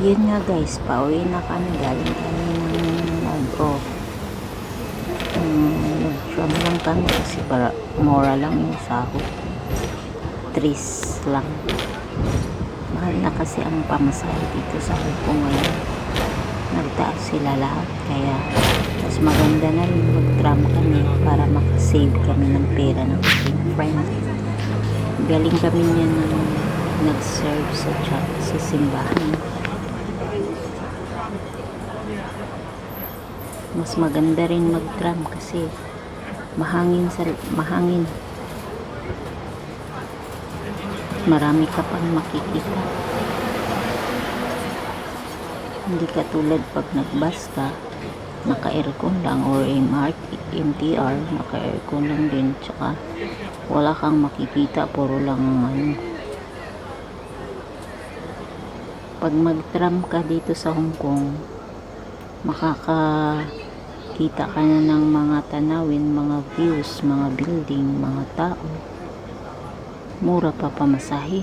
Yun nga guys, pauwi na kami. Galing kami ng nag-o. Um, nag-tram lang kami kasi para mura lang yung sahod. Tris lang. Mahal na kasi ang pamasahe dito sa Hong Kong ngayon. Nagtaas sila lahat. Kaya mas maganda na rin mag-tram kami para makasave kami ng pera ng aking friend. Galing kami niya ng nag-serve sa sa simbahan. Mas maganda rin mag-tram kasi mahangin sa mahangin. Marami ka pang makikita. Hindi katulad pag nag-bus ka, naka-aircon lang or MRT, MTR, naka-aircon lang din. Tsaka wala kang makikita, puro lang ano. Pag mag-tram ka dito sa Hong Kong, makakakita ka na ng mga tanawin, mga views, mga building, mga tao. Mura pa pamasahe.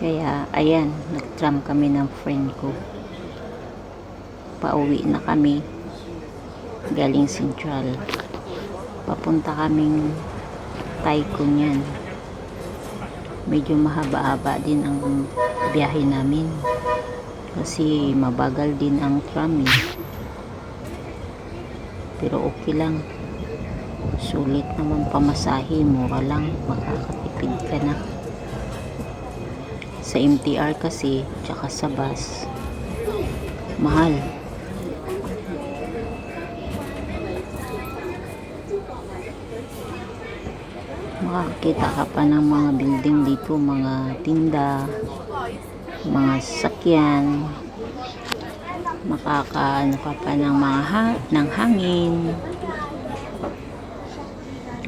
Kaya, ayan, nag-tram kami ng friend ko. Pauwi na kami. Galing Central. Papunta kaming Taiko niyan. Medyo mahaba-haba din ang biyahe namin. Kasi mabagal din ang tram eh. Pero okay lang. Sulit naman pamasahe. Mura lang. Makakatipid ka na. Sa MTR kasi, tsaka sa bus, mahal. Makakita ka pa ng mga building dito, mga tinda, mga sasakyan, makakaano ka pa ng mga ha- ng hangin.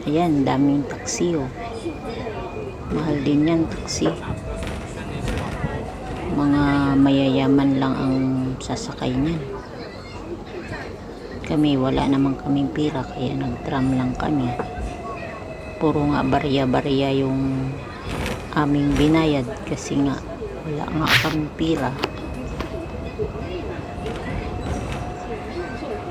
Ayan, daming taxi oh. Mahal din yan, taxi. Mga mayayaman lang ang sasakay niyan. Kami, wala naman kaming pira, kaya nag-tram lang kami. Puro nga barya-barya yung aming binayad kasi nga wala nga kami pira. そうです。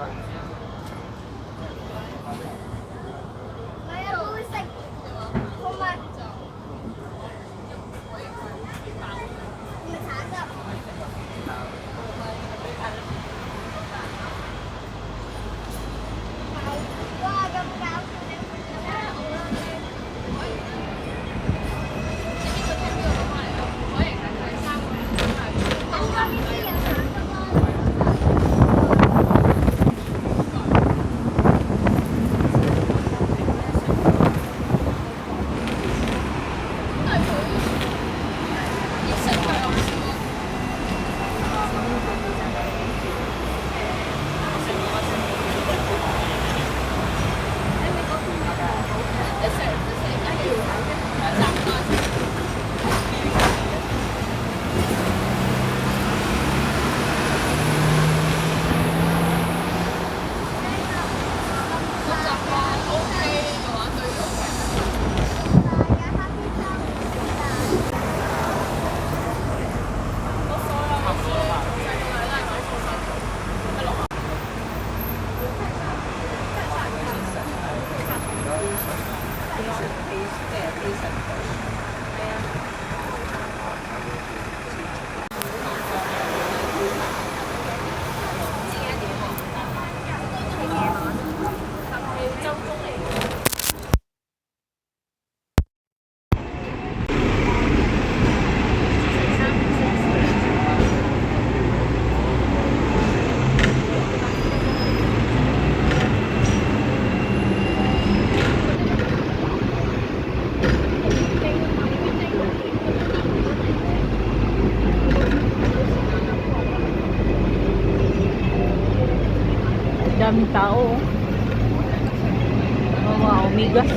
Right. Daming tao. Oh, wow, migas.